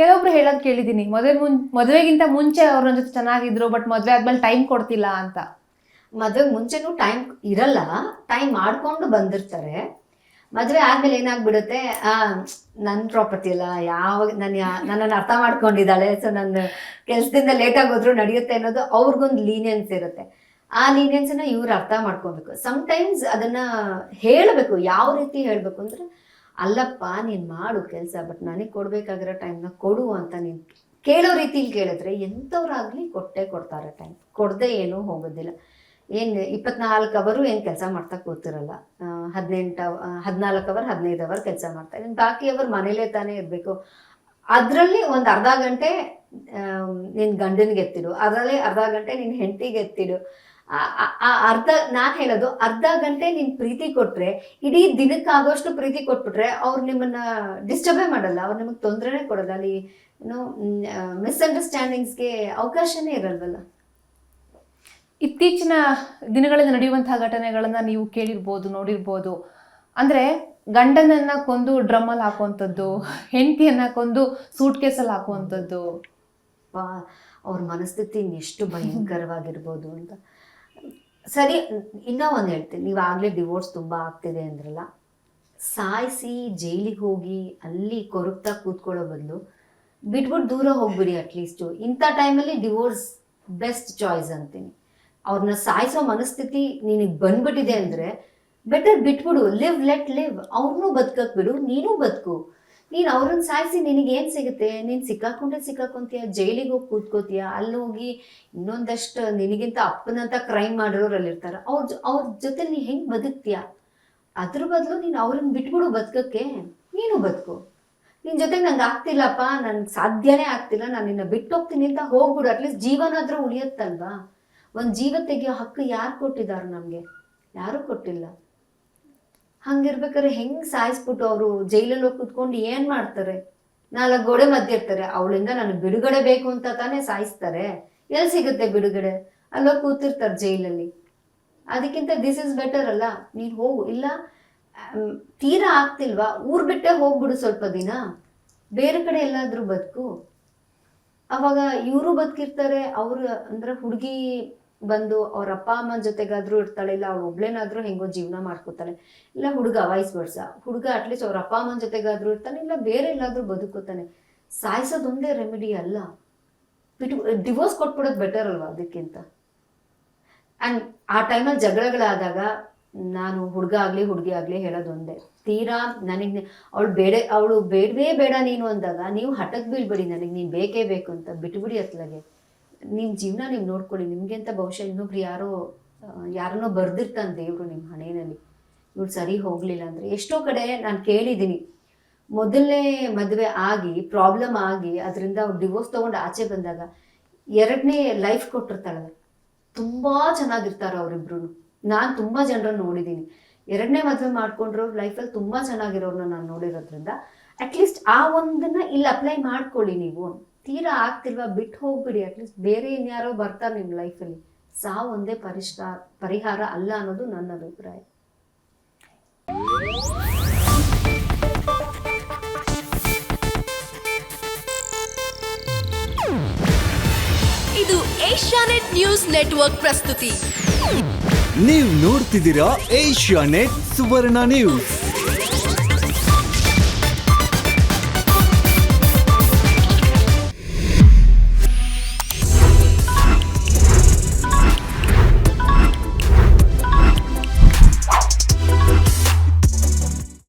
ಕೆಲವೊಬ್ರು ಹೇಳೋದು ಕೇಳಿದೀನಿ. ಮದುವೆ ಮುನ್, ಮದುವೆಗಿಂತ ಮುಂಚೆ ಅವ್ರ ಜೊತೆ ಚೆನ್ನಾಗಿದ್ರು ಬಟ್ ಮದುವೆ ಆದ್ಮೇಲೆ ಟೈಮ್ ಕೊಡ್ತಿಲ್ಲ ಅಂತ. ಮದುವೆ ಮುಂಚೆನೂ ಟೈಮ್ ಇರಲ್ಲ. ಟೈಮ್ ಮಾಡ್ಕೊಂಡು ಬಂದಿರ್ತಾರೆ. ಮದುವೆ ಆದ್ಮೇಲೆ ಏನಾಗ್ಬಿಡುತ್ತೆ? ಆ ನನ್ನ ಪ್ರಾಪರ್ಟಿ ಅಲ್ಲ ಯಾವ ನನ್ನ ನನ್ನನ್ನು ಅರ್ಥ ಮಾಡ್ಕೊಂಡಿದ್ದಾಳೆ ಸೊ ನನ್ನ ಕೆಲಸದಿಂದ ಲೇಟಾಗಿ ಹೋದ್ರು ನಡೆಯುತ್ತೆ ಅನ್ನೋದು ಅವ್ರಿಗೊಂದು ಲೀನಿಯನ್ಸ್ ಇರುತ್ತೆ. ಆ ಲೀನಿಯನ್ಸನ್ನ ಇವ್ರು ಅರ್ಥ ಮಾಡ್ಕೊಬೇಕು. ಟೈಮ್ಸ್ ಅದನ್ನ ಹೇಳಬೇಕು, ಯಾವ ರೀತಿ ಹೇಳಬೇಕು ಅಂದ್ರೆ ಅಲ್ಲಪ್ಪ, ನೀನು ಮಾಡು ಕೆಲಸ ಬಟ್ ನನಗೆ ಕೊಡ್ಬೇಕಾಗಿರೋ ಟೈಮ್ನ ಕೊಡು ಅಂತ ನೀನು ಕೇಳೋ ರೀತಿಲಿ ಕೇಳಿದ್ರೆ ಎಂಥವ್ರಾಗಲಿ ಕೊಟ್ಟೆ ಕೊಡ್ತಾರೆ ಟೈಮ್ ಕೊಡದೆ ಏನೂ ಹೋಗೋದಿಲ್ಲ. ಏನು ಇಪ್ಪತ್ನಾಲ್ಕು ಅವರು ಏನು ಕೆಲಸ ಮಾಡ್ತಾ ಕೂತಿರಲ್ಲ. ಹದಿನೆಂಟು ಹದಿನಾಲ್ಕು ಅವರ್ ಹದಿನೈದು ಅವರ್ ಕೆಲಸ ಮಾಡ್ತಾರೆ ಇನ್ನು ಬಾಕಿ ಅವರು ಮನೇಲೇ ತಾನೇ ಇರಬೇಕು. ಅದರಲ್ಲಿ ಒಂದು ಅರ್ಧ ಗಂಟೆ ನಿನ್ನ ಗಂಡನಿಗೆ ಎತ್ತಿಡು. ಅದರಲ್ಲಿ ಅರ್ಧ ಗಂಟೆ ನಿನ್ನ ಹೆಂಡತಿಗೆ ಎತ್ತಿಡು. ಆ- ಅರ್ಧ ನಾನು ಹೇಳೋದು ಅರ್ಧ ಗಂಟೆ ನೀನು ಪ್ರೀತಿ ಕೊಟ್ರೆ ಇಡೀ ದಿನಕ್ಕಾಗೋಷ್ಟು ಪ್ರೀತಿ ಕೊಟ್ಬಿಟ್ರೆ ಅವ್ರು ನಿಮ್ಮನ್ನ ಡಿಸ್ಟರ್ಬೇ ಮಾಡಲ್ಲ ಅವ್ರು ನಿಮಗೆ ತೊಂದರೆನೇ ಕೊಡಲ್ಲ. ಅಲ್ಲಿ ಏನೋ ಮಿಸ್ಅಂಡರ್ಸ್ಟ್ಯಾಂಡಿಂಗ್ಸ್ಗೆ ಅವಕಾಶನೇ ಇರಲ್ವಲ್ಲ? ಇತ್ತೀಚಿನ ದಿನಗಳಲ್ಲಿ ನಡೆಯುವಂತಹ ಘಟನೆಗಳನ್ನ ನೀವು ಕೇಳಿರ್ಬೋದು ನೋಡಿರ್ಬೋದು. ಅಂದ್ರೆ ಗಂಡನನ್ನ ಕೊಂದು ಡ್ರಮ್ಮಲ್ಲಿ ಹಾಕುವಂಥದ್ದು ಹೆಂಡತಿಯನ್ನ ಕೊಂದು ಸೂಟ್ ಕೇಸಲ್ಲಿ ಹಾಕುವಂಥದ್ದು ಅವ್ರ ಮನಸ್ಥಿತಿ ಎಷ್ಟು ಭಯಂಕರವಾಗಿರ್ಬೋದು ಅಂತ. ಸರಿ, ಇನ್ನೂ ಒಂದು ಹೇಳ್ತೀನಿ. ನೀವು ಆಗಲೇ ಡಿವೋರ್ಸ್ ತುಂಬ ಆಗ್ತಿದೆ ಅಂದ್ರಲ್ಲ, ಸಾಯಿಸಿ ಜೈಲಿಗೆ ಹೋಗಿ ಅಲ್ಲಿ ಕೊರಗ್ತಾ ಕೂತ್ಕೊಳ್ಳೋ ಬದಲು ಬಿಟ್ಬಿಟ್ಟು ದೂರ ಹೋಗ್ಬಿಡಿ ಅಟ್ಲೀಸ್ಟು ಇಂಥ ಟೈಮಲ್ಲಿ ಡಿವೋರ್ಸ್ ಬೆಸ್ಟ್ ಚಾಯ್ಸ್ ಅಂತೀನಿ. ಅವ್ರನ್ನ ಸಾಯಿಸೋ ಮನಸ್ಥಿತಿ ನಿನಗೆ ಬಂದ್ಬಿಟ್ಟಿದೆ ಅಂದರೆ ಬೆಟರ್ ಬಿಟ್ಬಿಡು. ಲಿವ್ ಲೆಟ್ ಲಿವ್ ಅವ್ರನ್ನೂ ಬದುಕಕ್ಕೆ ಬಿಡು, ನೀನೂ ಬದುಕು. ನೀನು ಅವ್ರನ್ನ ಸಾಯಿಸಿ ನಿನಗೆ ಏನು ಸಿಗುತ್ತೆ? ನೀನು ಸಿಕ್ಕಾಕೊಂಡೆ ಸಿಕ್ಕಾಕೊಂತೀಯ? ಜೈಲಿಗೆ ಹೋಗಿ ಕೂತ್ಕೋತೀಯ? ಅಲ್ಲಿ ಹೋಗಿ ಇನ್ನೊಂದಷ್ಟು ನಿನಗಿಂತ ಅಪ್ಪನಂತ ಕ್ರೈಮ್ ಮಾಡಿರೋರಲ್ಲಿ ಇರ್ತಾರ ಅವ್ರ ಅವ್ರ ಜೊತೆ ನೀ ಹೆಂಗ್ ಬದುಕ್ತೀಯ? ಅದ್ರ ಬದಲು ನೀನು ಅವ್ರನ್ನ ಬಿಟ್ಬಿಡು ಬದುಕಕ್ಕೆ. ನೀನು ಬದುಕು. ನಿನ್ ಜೊತೆಗೆ ನಂಗೆ ಆಗ್ತಿಲ್ಲಪ್ಪ. ನನ್ಗೆ ಸಾಧ್ಯನೇ ಆಗ್ತಿಲ್ಲ. ನಾನು ನಿನ್ನ ಬಿಟ್ಟು ಹೋಗ್ತೀನಿ ಅಂತ ಹೋಗ್ಬಿಡು. ಅಟ್ಲೀಸ್ಟ್ ಜೀವನಾದ್ರೂ ಉಳಿಯತ್ತಲ್ವಾ? ಒಂದು ಜೀವ ತೆಗೆಯೋ ಹಕ್ಕು ಯಾರು ಕೊಟ್ಟಿದ್ದಾರೆ ನಮಗೆ? ಯಾರೂ ಕೊಟ್ಟಿಲ್ಲ? ಹಂಗಿರ್ಬೇಕಾದ್ರೆ ಹೆಂಗ್ ಸಾಯಿಸ್ಬಿಟ್ಟು ಅವರು ಜೈಲಲ್ಲಿ ಹೋಗಿ ಕುತ್ಕೊಂಡು ಏನ್ ಮಾಡ್ತಾರೆ? ನಾಲ್ಕು ಗೋಡೆ ಮಧ್ಯ ಇರ್ತಾರೆ. ಅವಳಿಂದ ನನಗೆ ಬಿಡುಗಡೆ ಬೇಕು ಅಂತ ತಾನೇ ಸಾಯಿಸ್ತಾರೆ. ಎಲ್ಲಿ ಸಿಗುತ್ತೆ ಬಿಡುಗಡೆ? ಅಲ್ಲೋಗಿ ಕೂತಿರ್ತಾರೆ ಜೈಲಲ್ಲಿ. ಅದಕ್ಕಿಂತ ದಿಸ್ ಇಸ್ ಬೆಟರ್ ಅಲ್ಲ? ನೀನು ಹೋಗು. ಇಲ್ಲ ತೀರಾ ಆಗ್ತಿಲ್ವಾ? ಊರ್ ಬಿಟ್ಟೆ ಹೋಗ್ಬಿಡು ಸ್ವಲ್ಪ ದಿನ. ಬೇರೆ ಕಡೆ ಎಲ್ಲಾದ್ರೂ ಬದುಕು. ಅವಾಗ ಇವರು ಬದುಕಿರ್ತಾರೆ, ಅವ್ರ ಅಂದ್ರೆ ಹುಡುಗಿ ಬಂದು ಅವ್ರ ಅಪ್ಪ, ಅಮ್ಮನ ಜೊತೆಗಾದ್ರೂ ಇರ್ತಾಳೆ, ಇಲ್ಲ ಅವ್ಳು ಒಬ್ಳೇನಾದ್ರೂ ಹೆಂಗೋ ಜೀವನ ಮಾಡ್ಕೋತಾಳೆ, ಇಲ್ಲ ಹುಡುಗ ವಯಸ್ ವರ್ಷ ಹುಡುಗ ಅಟ್ಲೀಸ್ಟ್ ಅವ್ರ ಅಪ್ಪ, ಅಮ್ಮನ ಜೊತೆಗಾದ್ರೂ ಇರ್ತಾನೆ, ಇಲ್ಲ ಬೇರೆ ಎಲ್ಲಾದ್ರೂ ಬದುಕೋತಾನೆ. ಸಾಯಿಸೋದೊಂದೇ ರೆಮಿಡಿ ಅಲ್ಲ. ಬಿಟ್ಟು ಡಿವೋರ್ಸ್ ಕೊಟ್ಬಿಡೋದು ಬೆಟರ್ ಅಲ್ವಾ ಅದಕ್ಕಿಂತ? ಆ್ಯಂಡ್ ಆ ಟೈಮಲ್ಲಿ ಜಗಳಗಳಾದಾಗ ನಾನು ಹುಡುಗ ಆಗಲಿ, ಹುಡುಗಿ ಆಗಲಿ ಹೇಳೋದೊಂದೇ. ತೀರಾ ನನಗೆ ಅವಳು ಬೇಡ, ಅವಳು ಬೇಡವೇ ಬೇಡ ನೀನು ಅಂದಾಗ, ನೀವು ಹಠಕ್ಕೆ ಬೀಳ್ಬೇಡಿ ನನಗೆ, ನೀನು ಬೇಕೇ ಬೇಕು ಅಂತ ಬಿಟ್ಬಿಡಿ ಅತ್ಲಾಗೆ. ನಿಮ್ಮ ಜೀವನ ನೀವು ನೋಡ್ಕೊಳ್ಳಿ. ನಿಮಗೆ ಅಂತ ಬಹುಶಃ ಇನ್ನೊಬ್ರು ಯಾರೋ ಯಾರನ್ನೋ ಬರ್ದಿರ್ತಾನೆ ದೇವರು ನಿಮ್ಮ ಹಣೆಯಲ್ಲಿ ಇವ್ರು ಸರಿ ಹೋಗಲಿಲ್ಲ ಅಂದರೆ ಎಷ್ಟೋ ಕಡೆ ನಾನು ಕೇಳಿದ್ದೀನಿ. ಮೊದಲನೇ ಮದುವೆ ಆಗಿ ಪ್ರಾಬ್ಲಮ್ ಆಗಿ, ಅದರಿಂದ ಅವ್ರು ಡಿವೋರ್ಸ್ ತೊಗೊಂಡು ಆಚೆ ಬಂದಾಗ ಎರಡನೇ ಲೈಫ್ ಕೊಟ್ಟಿರ್ತಾಳೆ ತುಂಬ ಚೆನ್ನಾಗಿರ್ತಾರೆ ಅವರಿಬ್ರು ನಾನು ತುಂಬ ಜನರನ್ನು ನೋಡಿದ್ದೀನಿ. ಎರಡನೇ ಮದುವೆ ಮಾಡ್ಕೊಂಡ್ರು ಲೈಫಲ್ಲಿ ತುಂಬ ಚೆನ್ನಾಗಿರೋರನ್ನ ನಾನು ನೋಡಿರೋದ್ರಿಂದ ಅಟ್ಲೀಸ್ಟ್ ಆ ಒಂದನ್ನ ಇಲ್ಲಿ ಅಪ್ಲೈ ಮಾಡ್ಕೊಳ್ಳಿ ನೀವು ತೀರಾ ಆಗ್ತಿಲ್ವಾ? ಬಿಟ್ಟು ಹೋಗ್ಬಿಡಿ ಅಟ್ಲೀಸ್ಟ್ ಬೇರೆ ಇನ್ಯಾರೋ ಬರ್ತಾರೆ ನಿಮ್ಮ ಲೈಫಲ್ಲಿ ಸಾವು ಒಂದೇ ಪರಿಷ್ಕಾರ ಪರಿಹಾರ ಅಲ್ಲ ಅನ್ನೋದು ನನ್ನ ಅಭಿಪ್ರಾಯ. ಇದು ಏಷ್ಯಾನೆಟ್ ನ್ಯೂಸ್ ನೆಟ್ವರ್ಕ್ ಪ್ರಸ್ತುತಿ. ನೀವು ನೋಡ್ತಿದ್ದೀರಾ ಏಷ್ಯಾನೆಟ್ ಸುವರ್ಣ ನ್ಯೂಸ್.